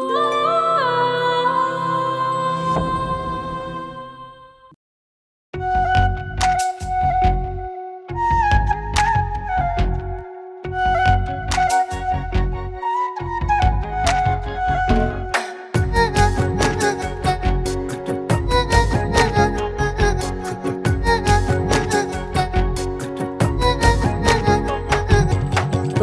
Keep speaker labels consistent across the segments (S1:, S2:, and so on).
S1: Oh.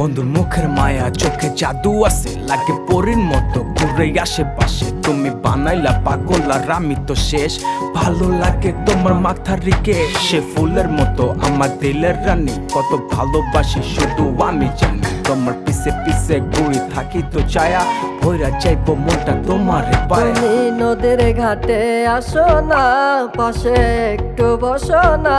S2: বন্ধু মুখের মায়া, চোখে জাদু আছে, লাগে পরীর মতো ঘুরে আশেপাশে। তুমি বানাইলা পাগল আর আমি তো শেষ। ভালো লাগে তোমার মাথার রিকে সে ফুলের মতো আমার দিলের রানী। কত ভালোবাসি, শুধু আমি জানি, তোমার পিছে পিছে ঘুরে, থাকি তো ছায়া। ভৈরা চাইব মনটা তোমার পায়া।
S1: নদীর ঘাটে আসো না, পাশে একটু বসো না।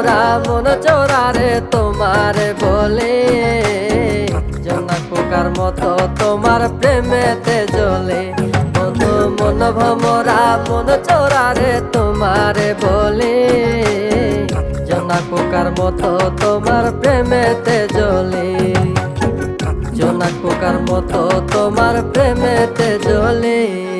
S1: ভমরা মন চোরারে তোমার বলে। জনা পোকার মতো তোমার প্রেমেতে জ্বলে। বন্ধু মন ভমরা, মন চোরারে তোমার বলে। জনা পোকার মতো তোমার প্রেমেতে জ্বলে। জোনাক পোকার মতো তোমার প্রেমেতে জ্বলে।